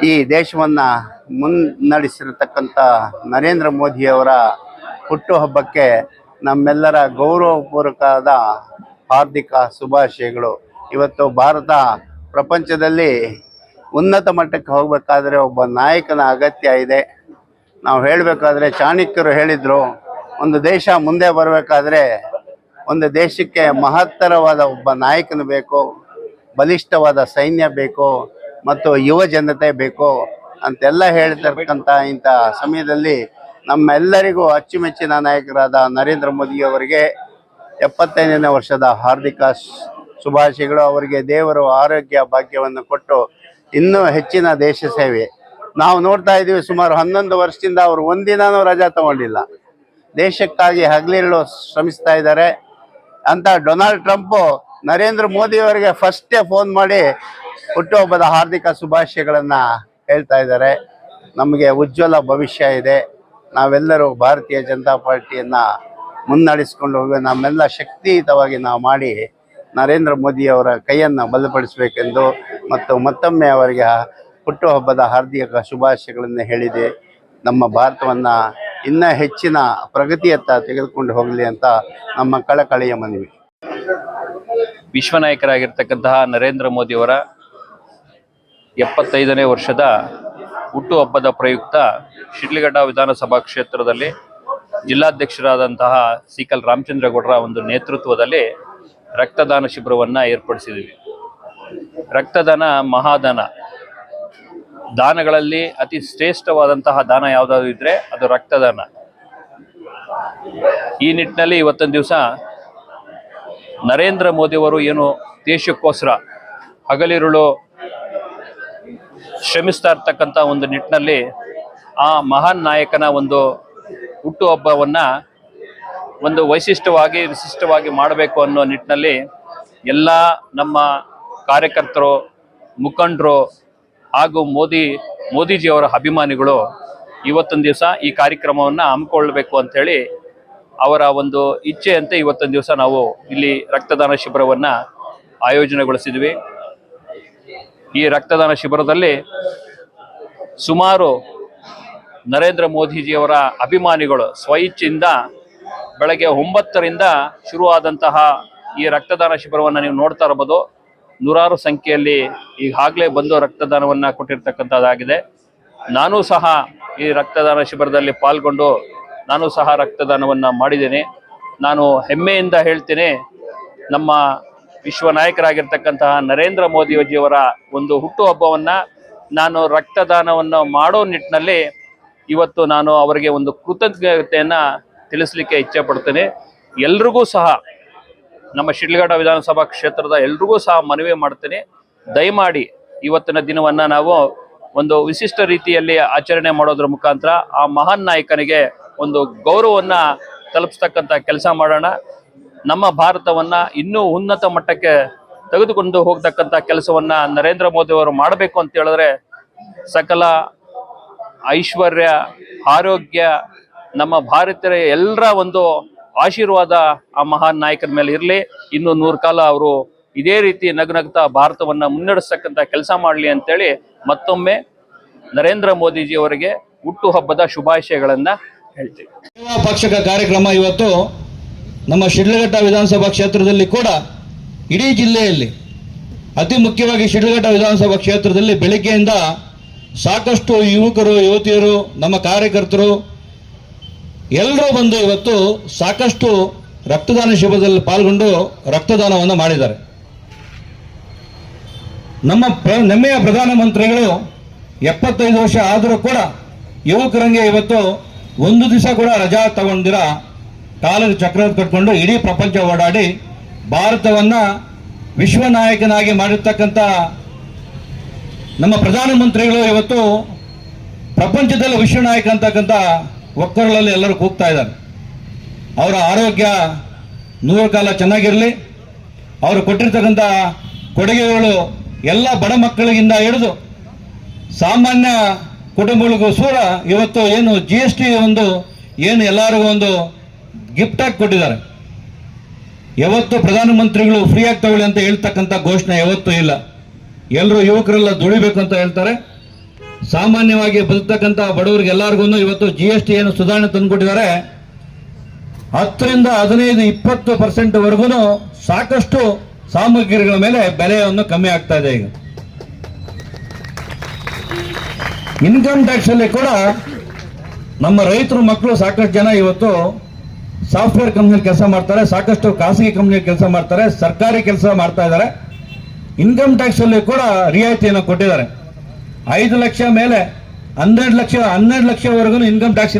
ಈ ದೇಶವನ್ನು ಮುನ್ನಡೆಸಿರತಕ್ಕಂಥ ನರೇಂದ್ರ ಮೋದಿಯವರ ಹುಟ್ಟುಹಬ್ಬಕ್ಕೆ ನಮ್ಮೆಲ್ಲರ ಗೌರವಪೂರ್ವಕವಾದ ಹಾರ್ದಿಕ ಶುಭಾಶಯಗಳು. ಇವತ್ತು ಭಾರತ ಪ್ರಪಂಚದಲ್ಲಿ ಉನ್ನತ ಮಟ್ಟಕ್ಕೆ ಹೋಗಬೇಕಾದ್ರೆ ಒಬ್ಬ ನಾಯಕನ ಅಗತ್ಯ ಇದೆ. ನಾವು ಹೇಳಬೇಕಾದ್ರೆ ಚಾಣಕ್ಯರು ಹೇಳಿದ್ರು ಒಂದು ದೇಶ ಮುಂದೆ ಬರಬೇಕಾದ್ರೆ ಒಂದು ದೇಶಕ್ಕೆ ಮಹತ್ತರವಾದ ಒಬ್ಬ ನಾಯಕನು ಬೇಕು, ಬಲಿಷ್ಠವಾದ ಸೈನ್ಯ ಬೇಕು, ಮತ್ತು ಯುವ ಜನತೆ ಬೇಕು ಅಂತೆಲ್ಲ ಹೇಳ್ತಿರ್ತಕ್ಕಂಥ ಇಂಥ ಸಮಯದಲ್ಲಿ ನಮ್ಮೆಲ್ಲರಿಗೂ ಅಚ್ಚುಮೆಚ್ಚಿನ ನಾಯಕರಾದ ನರೇಂದ್ರ ಮೋದಿಯವರಿಗೆ ಎಪ್ಪತ್ತೈದನೇ ವರ್ಷದ ಹಾರ್ದಿಕ ಶುಭಾಶಯಗಳು. ಅವರಿಗೆ ದೇವರು ಆರೋಗ್ಯ ಭಾಗ್ಯವನ್ನು ಕೊಟ್ಟು ಇನ್ನೂ ಹೆಚ್ಚಿನ ದೇಶ ಸೇವೆ. ನಾವು ನೋಡ್ತಾ ಇದ್ದೀವಿ ಸುಮಾರು ಹನ್ನೊಂದು ವರ್ಷದಿಂದ ಅವರು ಒಂದಿನೂ ರಜಾ ತಗೊಂಡಿಲ್ಲ. ದೇಶಕ್ಕಾಗಿ ಹಗಲಿರುಳು ಶ್ರಮಿಸ್ತಾ ಇದ್ದಾರೆ ಅಂತ ಡೊನಾಲ್ಡ್ ಟ್ರಂಪ್ ನರೇಂದ್ರ ಮೋದಿ ಅವರಿಗೆ ಫಸ್ಟೇ ಫೋನ್ ಮಾಡಿ ಹುಟ್ಟುಹಬ್ಬದ ಹಾರ್ದಿಕ ಶುಭಾಶಯಗಳನ್ನು ಹೇಳ್ತಾ ಇದ್ದಾರೆ. ನಮಗೆ ಉಜ್ವಲ ಭವಿಷ್ಯ ಇದೆ. ನಾವೆಲ್ಲರೂ ಭಾರತೀಯ ಜನತಾ ಪಾರ್ಟಿಯನ್ನು ಮುನ್ನಡೆಸ್ಕೊಂಡು ಹೋಗಿ ನಮ್ಮೆಲ್ಲ ಶಕ್ತಿಯುತವಾಗಿ ನಾವು ಮಾಡಿ ನರೇಂದ್ರ ಮೋದಿ ಅವರ ಕೈಯನ್ನು ಬಲಪಡಿಸಬೇಕೆಂದು ಮತ್ತು ಮತ್ತೊಮ್ಮೆ ಅವರಿಗೆ ಹುಟ್ಟುಹಬ್ಬದ ಹಾರ್ದಿಕ ಶುಭಾಶಯಗಳನ್ನು ಹೇಳಿದೆ. ನಮ್ಮ ಭಾರತವನ್ನ ಇನ್ನೂ ಹೆಚ್ಚಿನ ಪ್ರಗತಿಯತ್ತ ತೆಗೆದುಕೊಂಡು ಹೋಗಲಿ ಅಂತ ನಮ್ಮ ಕಳಕಳಿಯ ಮನವಿ. ವಿಶ್ವ ನಾಯಕರಾಗಿರ್ತಕ್ಕಂತಹ ನರೇಂದ್ರ ಮೋದಿಯವರ ಎಪ್ಪತ್ತೈದನೇ ವರ್ಷದ ಹುಟ್ಟುಹಬ್ಬದ ಪ್ರಯುಕ್ತ ಶಿಡ್ಲಘಟ್ಟ ವಿಧಾನಸಭಾ ಕ್ಷೇತ್ರದಲ್ಲಿ ಜಿಲ್ಲಾಧ್ಯಕ್ಷರಾದಂತಹ ಸಿಕಲ್ ರಾಮಚಂದ್ರಗೌಡರ ಒಂದು ನೇತೃತ್ವದಲ್ಲಿ ರಕ್ತದಾನ ಶಿಬಿರವನ್ನು ಏರ್ಪಡಿಸಿದ್ದೀವಿ ರಕ್ತದಾನ ಮಹಾದಾನ ದಾನಗಳಲ್ಲಿ ಅತಿ ಶ್ರೇಷ್ಠವಾದಂತಹ ದಾನ ಯಾವುದಾದ್ರು ಇದ್ರೆ ಅದು ರಕ್ತದಾನ. ಈ ನಿಟ್ಟಿನಲ್ಲಿ ಇವತ್ತೊಂದು ದಿವಸ ನರೇಂದ್ರ ಮೋದಿಯವರು ಏನು ದೇಶಕ್ಕೋಸ್ಕರ ಹಗಲಿರುಳು ಶ್ರಮಿಸ್ತಾ ಇರ್ತಕ್ಕಂಥ ಒಂದು ನಿಟ್ಟಿನಲ್ಲಿ ಆ ಮಹಾನ್ ನಾಯಕನ ಒಂದು ಹುಟ್ಟುಹಬ್ಬವನ್ನು ಒಂದು ವೈಶಿಷ್ಟ್ಯವಾಗಿ ವಿಶಿಷ್ಟವಾಗಿ ಮಾಡಬೇಕು ಅನ್ನೋ ನಿಟ್ಟಿನಲ್ಲಿ ಎಲ್ಲ ನಮ್ಮ ಕಾರ್ಯಕರ್ತರು, ಮುಖಂಡರು ಹಾಗೂ ಮೋದಿ, ಮೋದಿಜಿಯವರ ಅಭಿಮಾನಿಗಳು ಇವತ್ತೊಂದು ದಿವಸ ಈ ಕಾರ್ಯಕ್ರಮವನ್ನು ಹಮ್ಮಿಕೊಳ್ಬೇಕು ಅಂಥೇಳಿ ಅವರ ಒಂದು ಇಚ್ಛೆಯಂತೆ ಇವತ್ತೊಂದು ದಿವಸ ನಾವು ಇಲ್ಲಿ ರಕ್ತದಾನ ಶಿಬಿರವನ್ನು ಆಯೋಜನೆಗೊಳಿಸಿದ್ವಿ. ಈ ರಕ್ತದಾನ ಶಿಬಿರದಲ್ಲಿ ಸುಮಾರು ನರೇಂದ್ರ ಮೋದಿಜಿಯವರ ಅಭಿಮಾನಿಗಳು ಸ್ವಇಚ್ಛೆಯಿಂದ ಬೆಳಗ್ಗೆ ಒಂಬತ್ತರಿಂದ ಶುರುವಾದಂತಹ ಈ ರಕ್ತದಾನ ಶಿಬಿರವನ್ನು ನೀವು ನೋಡ್ತಾ ಇರಬಹುದು ನೂರಾರು ಸಂಖ್ಯೆಯಲ್ಲಿ ಈಗಾಗಲೇ ಬಂದು ರಕ್ತದಾನವನ್ನು ಕೊಟ್ಟಿರ್ತಕ್ಕಂಥದ್ದಾಗಿದೆ. ನಾನು ಸಹ ಈ ರಕ್ತದಾನ ಶಿಬಿರದಲ್ಲಿ ಪಾಲ್ಗೊಂಡು ನಾನು ಸಹ ರಕ್ತದಾನವನ್ನು ಮಾಡಿದ್ದೇನೆ. ನಾನು ಹೆಮ್ಮೆಯಿಂದ ಹೇಳ್ತೇನೆ, ನಮ್ಮ ವಿಶ್ವ ನಾಯಕರಾಗಿರ್ತಕ್ಕಂತಹ ನರೇಂದ್ರ ಮೋದಿಜಿಯವರ ಒಂದು ಹುಟ್ಟುಹಬ್ಬವನ್ನು ನಾನು ರಕ್ತದಾನವನ್ನು ಮಾಡೋ ನಿಟ್ಟಿನಲ್ಲಿ ಇವತ್ತು ನಾನು ಅವರಿಗೆ ಒಂದು ಕೃತಜ್ಞತೆಯನ್ನು ತಿಳಿಸ್ಲಿಕ್ಕೆ ಇಚ್ಛೆ ಪಡ್ತೇನೆ. ಎಲ್ರಿಗೂ ಸಹ ನಮ್ಮ ಶಿಡ್ಲಘಟ್ಟ ವಿಧಾನಸಭಾ ಕ್ಷೇತ್ರದ ಎಲ್ರಿಗೂ ಸಹ ಮನವಿ ಮಾಡ್ತೇನೆ. ದಯಮಾಡಿ ಇವತ್ತಿನ ದಿನವನ್ನು ನಾವು ಒಂದು ವಿಶಿಷ್ಟ ರೀತಿಯಲ್ಲಿ ಆಚರಣೆ ಮಾಡೋದ್ರ ಮುಖಾಂತರ ಆ ಮಹಾನ್ ನಾಯಕನಿಗೆ ಒಂದು ಗೌರವವನ್ನು ತಲುಪಿಸ್ತಕ್ಕಂಥ ಕೆಲಸ ಮಾಡೋಣ. ನಮ್ಮ ಭಾರತವನ್ನು ಇನ್ನೂ ಉನ್ನತ ಮಟ್ಟಕ್ಕೆ ತೆಗೆದುಕೊಂಡು ಹೋಗ್ತಕ್ಕಂಥ ಕೆಲಸವನ್ನು ನರೇಂದ್ರ ಮೋದಿ ಅವರು ಮಾಡಬೇಕು ಅಂತ ಹೇಳಿದ್ರೆ ಸಕಲ ಐಶ್ವರ್ಯ, ಆರೋಗ್ಯ, ನಮ್ಮ ಭಾರತೀಯ ಎಲ್ಲರ ಒಂದು ಆಶೀರ್ವಾದ ಆ ಮಹಾನ್ ನಾಯಕರ ಮೇಲೆ ಇರಲಿ. ಇನ್ನು ನೂರು ಕಾಲ ಅವರು ಇದೇ ರೀತಿ ನಗುನಗ್ತಾ ಭಾರತವನ್ನು ಮುನ್ನಡೆಸ್ತಕ್ಕಂಥ ಕೆಲಸ ಮಾಡಲಿ ಅಂತೇಳಿ ಮತ್ತೊಮ್ಮೆ ನರೇಂದ್ರ ಮೋದಿಜಿ ಅವರಿಗೆ ಹುಟ್ಟುಹಬ್ಬದ ಶುಭಾಶಯಗಳನ್ನು ಹೇಳ್ತೀವಿ. ಸೇವಾ ಪಕ್ಷಕ ಕಾರ್ಯಕ್ರಮ ಇವತ್ತು ನಮ್ಮ ಶಿಡ್ಲಘಟ್ಟ ವಿಧಾನಸಭಾ ಕ್ಷೇತ್ರದಲ್ಲಿ ಕೂಡ ಇಡೀ ಜಿಲ್ಲೆಯಲ್ಲಿ, ಅತಿ ಮುಖ್ಯವಾಗಿ ಶಿಡ್ಲಘಟ್ಟ ವಿಧಾನಸಭಾ ಕ್ಷೇತ್ರದಲ್ಲಿ ಬೆಳಿಗ್ಗೆಯಿಂದ ಸಾಕಷ್ಟು ಯುವಕರು, ಯುವತಿಯರು, ನಮ್ಮ ಕಾರ್ಯಕರ್ತರು ಎಲ್ಲರೂ ಬಂದು ಇವತ್ತು ಸಾಕಷ್ಟು ರಕ್ತದಾನ ಶಿಬಿರದಲ್ಲಿ ಪಾಲ್ಗೊಂಡು ರಕ್ತದಾನವನ್ನು ಮಾಡಿದ್ದಾರೆ. ನಮ್ಮ ಪ್ರ, ನೆಮ್ಮೆಯ ಪ್ರಧಾನಮಂತ್ರಿಗಳು ಎಪ್ಪತ್ತೈದು ವರ್ಷ ಆದರೂ ಕೂಡ ಯುವಕರಂಗೆ ಇವತ್ತು ಒಂದು ದಿವಸ ಕೂಡ ರಜಾ ತಗೊಂಡಿರ ಕಾಲದ ಚಕ್ರ ಕಟ್ಕೊಂಡು ಇಡೀ ಪ್ರಪಂಚ ಓಡಾಡಿ ಭಾರತವನ್ನು ವಿಶ್ವ ನಾಯಕನಾಗಿ ಮಾಡಿರ್ತಕ್ಕಂಥ ನಮ್ಮ ಪ್ರಧಾನಮಂತ್ರಿಗಳು ಇವತ್ತು ಪ್ರಪಂಚದಲ್ಲಿ ವಿಶ್ವ ನಾಯಕ ಅಂತಕ್ಕಂಥ ಒಕ್ಕರಳಲ್ಲಿ ಎಲ್ಲರೂ ಕೂಗ್ತಾ ಇದ್ದಾರೆ. ಅವರ ಆರೋಗ್ಯ ನೂರು ಕಾಲ ಚೆನ್ನಾಗಿರಲಿ. ಅವರು ಕೊಟ್ಟಿರ್ತಕ್ಕಂಥ ಕೊಡುಗೆಗಳು ಎಲ್ಲ ಬಡ ಮಕ್ಕಳಿಗಿಂದ ಹಿಡಿದು ಸಾಮಾನ್ಯ ಕುಟುಂಬಗಳಿಗೂ ಸೂರ ಇವತ್ತು ಏನು ಜಿ ಎಸ್ ಟಿ ಒಂದು, ಏನು ಎಲ್ಲರಿಗೂ ಒಂದು ಗಿಫ್ಟ್ ಆಗಿ ಕೊಟ್ಟಿದ್ದಾರೆ. ಯಾವತ್ತು ಪ್ರಧಾನಮಂತ್ರಿಗಳು ಫ್ರೀ ಆಗಿ ತಗೊಳ್ಳಿ ಅಂತ ಹೇಳ್ತಕ್ಕಂಥ ಘೋಷಣೆ ಯಾವತ್ತೂ ಇಲ್ಲ. ಎಲ್ಲರೂ ಯುವಕರೆಲ್ಲ ದುಡಿಬೇಕು ಅಂತ ಹೇಳ್ತಾರೆ. ಸಾಮಾನ್ಯವಾಗಿ ಬದುಕ್ತಕ್ಕಂಥ ಬಡವರಿಗೆ ಎಲ್ಲರಿಗೂ ಇವತ್ತು ಜಿ ಎಸ್ ಟಿ ಏನು ಸುಧಾರಣೆ ತಂದುಕೊಟ್ಟಿದ್ದಾರೆ. ಹತ್ತರಿಂದ ಹದಿನೈದು, ಇಪ್ಪತ್ತು ಪರ್ಸೆಂಟ್ ವರೆಗೂ ಸಾಕಷ್ಟು ಸಾಮಗ್ರಿಗಳ ಮೇಲೆ ಬೆಲೆಯನ್ನು ಕಮ್ಮಿ ಆಗ್ತಾ ಇದೆ ಈಗ. ಇನ್ಕಮ್ ಟ್ಯಾಕ್ಸ್ ಅಲ್ಲಿ ಕೂಡ ನಮ್ಮ ರೈತರು ಮಕ್ಕಳು ಸಾಕಷ್ಟು ಜನ ಇವತ್ತು ಸಾಫ್ಟ್ವೇರ್ ಕಂಪ್ನಿಯಲ್ಲಿ ಕೆಲಸ ಮಾಡ್ತಾರೆ, ಸಾಕಷ್ಟು ಖಾಸಗಿ ಕಂಪ್ನಿಯಲ್ಲಿ ಕೆಲಸ ಮಾಡ್ತಾರೆ, ಸರ್ಕಾರಿ ಕೆಲಸ ಮಾಡ್ತಾ ಇದ್ದಾರೆ. ಇನ್ಕಮ್ ಟ್ಯಾಕ್ಸ್ ಅಲ್ಲಿ ಕೂಡ ರಿಯಾಯಿತಿಯನ್ನು ಕೊಟ್ಟಿದ್ದಾರೆ. ಐದು ಲಕ್ಷ ಮೇಲೆ ಹನ್ನೆರಡು ಲಕ್ಷ ಹನ್ನೆರಡು ಲಕ್ಷವರೆಗೂ ಇನ್ಕಮ್ ಟ್ಯಾಕ್ಸ್